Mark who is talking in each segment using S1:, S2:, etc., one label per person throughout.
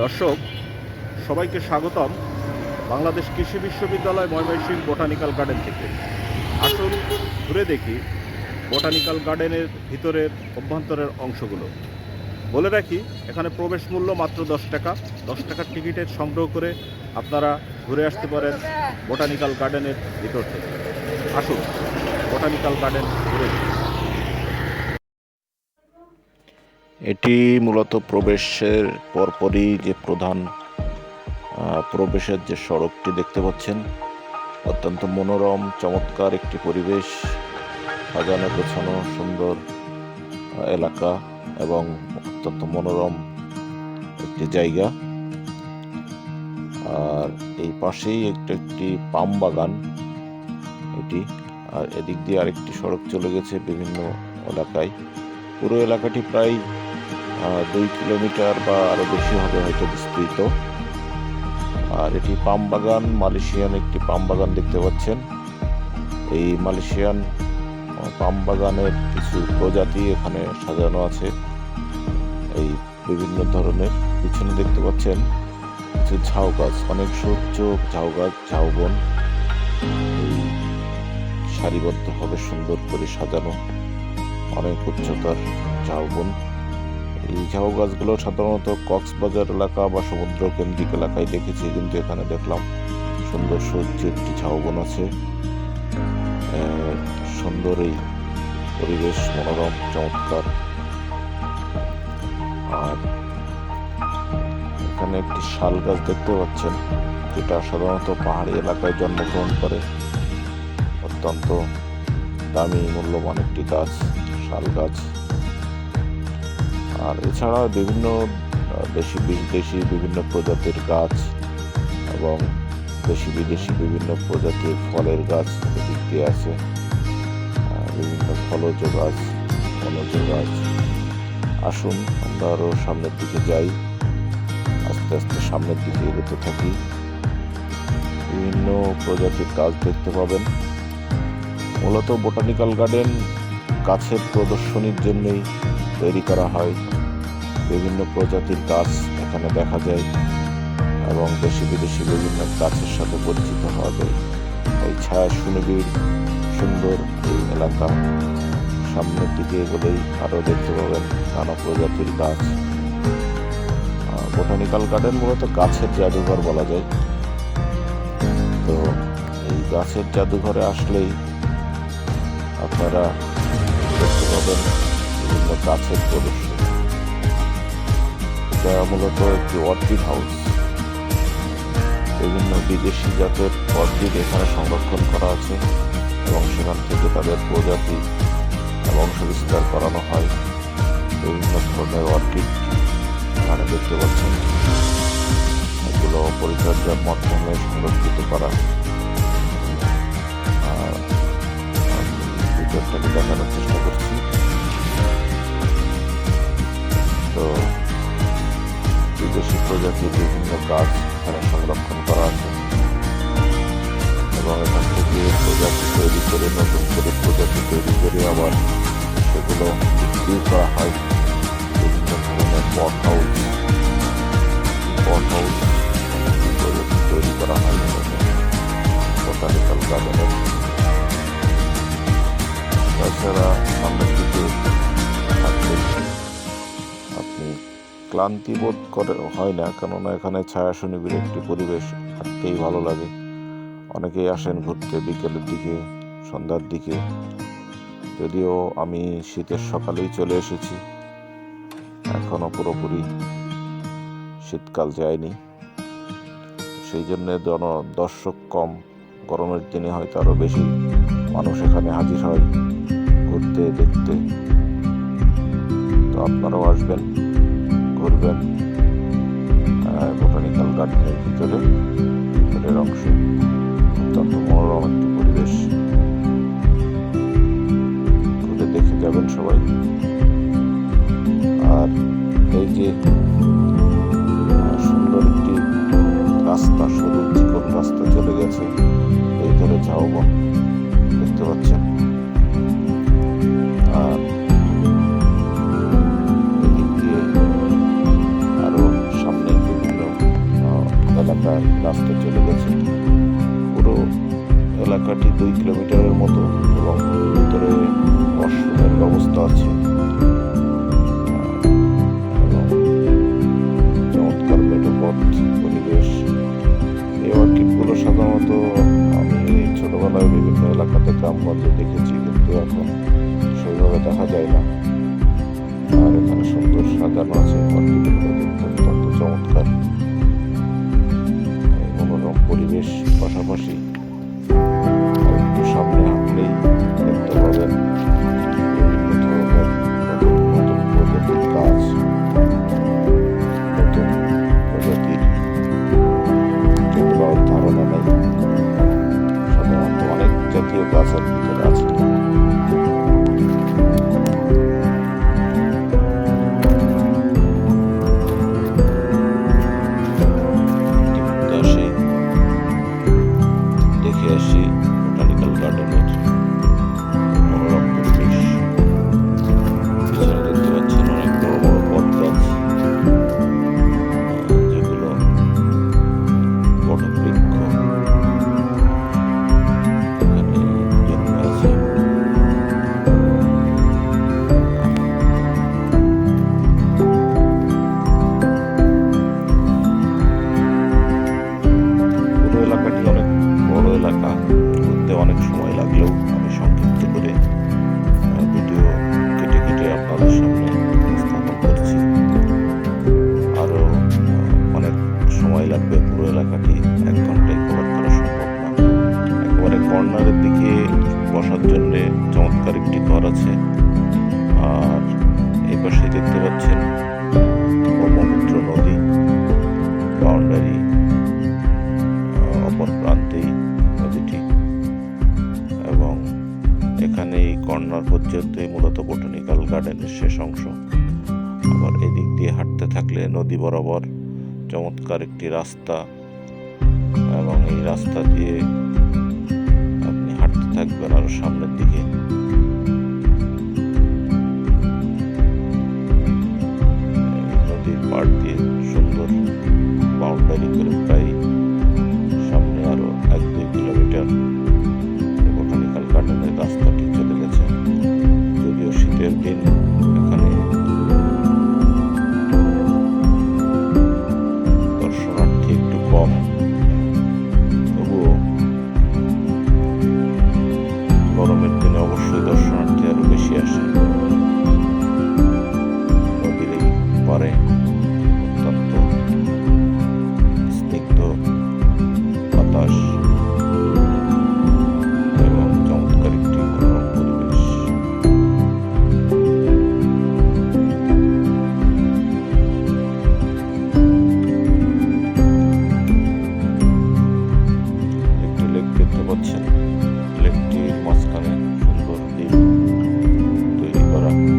S1: দর্শক, সবাইকে স্বাগতম বাংলাদেশ কৃষি বিশ্ববিদ্যালয় ময়মনসিংহ বোটানিক্যাল গার্ডেন থেকে। আসুন ঘুরে দেখি বোটানিক্যাল গার্ডেনের ভিতরের অভ্যন্তরের অংশগুলো। বলে রাখি, এখানে প্রবেশ মূল্য মাত্র দশ টাকা। দশ টাকার টিকিটের সংগ্রহ করে আপনারা ঘুরে আসতে পারেন বোটানিক্যাল গার্ডেনের ভিতর থেকে। আসুন বোটানিক্যাল গার্ডেন ঘুরে দেখি। এটি মূলত প্রবেশের পরপরই যে প্রধান প্রবেশের যে সড়কটি দেখতে পাচ্ছেন, অত্যন্ত মনোরম, চমৎকার একটি পরিবেশ, সাজানো, গোছানো, সুন্দর এলাকা এবং অত্যন্ত মনোরম একটি জায়গা। আর এই পাশেই একটা, একটি পাম বাগান এটি। আর এদিক দিয়ে আরেকটি সড়ক চলে গেছে বিভিন্ন এলাকায়। পুরো এলাকাটি প্রায় দুই কিলোমিটার বা আরও বেশি হবে হয়তো বিস্তৃত। আর এটি পাম বাগান, মালয়েশিয়ান একটি পাম বাগান দেখতে পাচ্ছেন। এই মালয়েশিয়ান পাম বাগানের কিছু প্রজাতি এখানে সাজানো আছে। এই বিভিন্ন ধরনের পিছনে দেখতে পাচ্ছেন কিছু ঝাউ গাছ, অনেক সূর্য, ঝাউ গাছ, ঝাউ বন। সারিবদ্ধভাবে সুন্দর করে সাজানো অনেক উচ্চতার ঝাউ বন। এই ঝাউ গাছগুলো সাধারণত কক্সবাজার এলাকা বা সমুদ্র কেন্দ্রিক এলাকায় দেখেছি, কিন্তু এখানে দেখলাম সুন্দর সূর্য একটি ঝাউবন আছে। সুন্দর এই পরিবেশ, মনোরম, চমৎকার। আর এখানে একটি শাল গাছ দেখতে পাচ্ছেন, যেটা সাধারণত পাহাড়ি এলাকায় জন্মগ্রহণ করে। অত্যন্ত দামি, মূল্যবান একটি গাছ, শাল গাছ। আর এছাড়া বিভিন্ন দেশি বিদেশি বিভিন্ন প্রজাতির গাছ এবং দেশি বিদেশি বিভিন্ন প্রজাতির ফলের গাছ দিয়ে আছে। বিভিন্ন ফলজ গাছ ফলজ গাছ। আসুন, আমরা আরও সামনের দিকে যাই। আস্তে আস্তে সামনের দিকে এগোতে থাকি। বিভিন্ন প্রজাতির গাছ দেখতে পাবেন। মূলত বোটানিক্যাল গার্ডেন গাছের প্রদর্শনীর জন্যই তৈরি করা হয়। বিভিন্ন প্রজাতির গাছ এখানে দেখা যায় এবং দেশি বিদেশি বিভিন্ন গাছের সাথে পরিচিত হওয়া যায়। এই ছায়া সুনিবিড়, সুন্দর এই এলাকা। সামনের দিকে এগোলেই আরও দেখতে পাবেন নানা প্রজাতির গাছ। বোটানিক্যাল গার্ডেন মূলত গাছের জাদুঘর বলা যায়। তো এই গাছের জাদুঘরে আসলেই আপনারা দেখতে পাবেন বিভিন্ন গাছের প্রদর্শনী। এটা মূলত একটি অর্কিড হাউস বিভিন্ন বিদেশি জাতের অর্কিড এখানে সংরক্ষণ করা আছে এবং সেখান থেকে তাদের প্রজাতি এবং বংশবিস্তার করানো হয়। বিভিন্ন ধরনের অর্কিড এখানে দেখতে পাচ্ছেন। এগুলো পরিচর্যার মাধ্যমে সংরক্ষিত করা প্রজাতির বিভিন্ন গাছ এখানে সংরক্ষণ করা আছে। এবং এখান থেকে প্রজাতি তৈরি করে, নতুন করে প্রজাতি তৈরি করে আবার সেগুলো বিক্রি করা হয়। ক্লান্তি বোধ করে, হয় না। কেননা এখানে ছায়া একটি পরিবেশ হাঁটতেই ভালো লাগে। অনেকেই আসেন ঘুরতে বিকেলের দিকে, সন্ধ্যার দিকে। যদিও আমি শীতের সকালেই চলে এসেছি। এখনও পুরোপুরি শীতকাল যায়নি। সেই জন্য জন, দর্শক কম। গরমের দিনে হয়তো আরও বেশি মানুষ এখানে হাজির হয় ঘুরতে, দেখতে। তো আপনারাও আসবেন। ঘুরবেন বোটানিক্যাল গার্ডেনের ভিতরে। ভিতরের অংশে অত্যন্ত মনোরম একটি পরিবেশ। ঘুরে দেখে যাবেন সবাই। আর এই যে সুন্দর একটি রাস্তা, সরু, চিকন রাস্তা চলে গেছে। এই ধরে ঝাউবন দেখতে পাচ্ছেন? রাস্তা চলে গেছে। পুরো এলাকাটি দুই কিলোমিটারের মতো এবং ভিতরে অসুবিধার ব্যবস্থা আছে। চমৎকার মেটোপথ পরিবেশ। এই অর্কিডগুলো সাধারণত আমি ছোটোবেলায় বিভিন্ন এলাকাতে গ্রামগঞ্জে দেখেছি, কিন্তু লাগবে পুরো এলাকাটি এক ঘন্টায় কভার করা সম্ভব না। একেবারে কর্নারের দিকে বসার জন্যে চমৎকার একটি ঘর আছে। আর এই পাশে দেখতে পাচ্ছেন ব্রহ্মপুত্র নদী বাউন্ডারি অপর প্রান্তেই নদীটি। এবং এখানে এই কর্নার পর্যন্তই মূলত বোটানিক্যাল গার্ডেনের শেষ অংশ। আবার এদিক দিয়ে হাঁটতে থাকলে নদী বরাবর চমৎকার একটি রাস্তা এবং এই রাস্তা দিয়ে আপনি হাঁটতে থাকবেন আরও সামনের দিকে।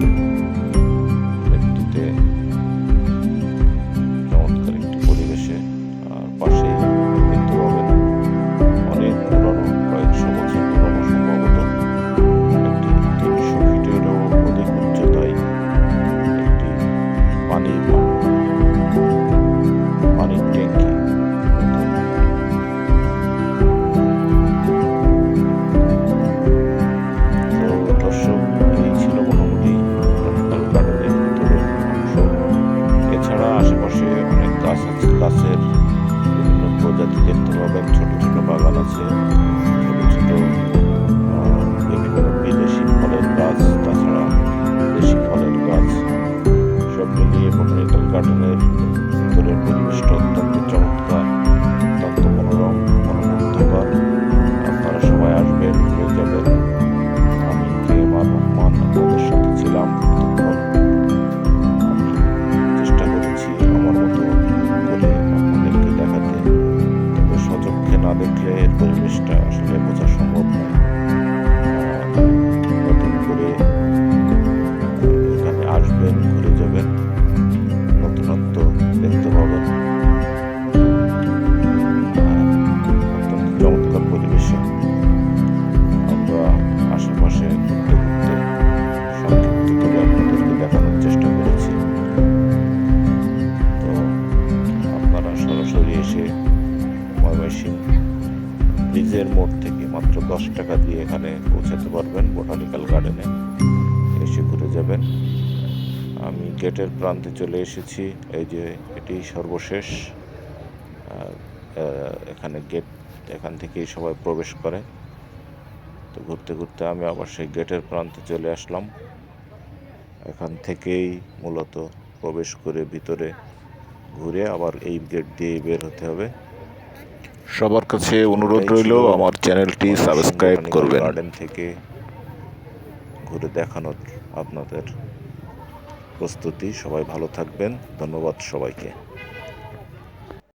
S1: Thank you. এখানে পৌঁছাতে পারবেন বোটানিক্যাল গার্ডেনে। এসে ঘুরে যাবেন। আমি গেটের প্রান্তে চলে এসেছি। এই যে এটি সর্বশেষ। এখানে গেট, এখান থেকেই সবাই প্রবেশ করে। তো ঘুরতে ঘুরতে আমি আবার সেই গেটের প্রান্তে চলে আসলাম। এখান থেকেই মূলত প্রবেশ করে ভিতরে ঘুরে আবার এই গেট দিয়ে বের হতে হবে।
S2: সবার কাছে অনুরোধ রইল আমার চ্যানেলটি সাবস্ক্রাইব করবেন।
S1: গার্ডেন থেকে ঘুরে দেখানোর আপনাদের প্রস্তুতি। সবাই ভালো থাকবেন। ধন্যবাদ সবাইকে।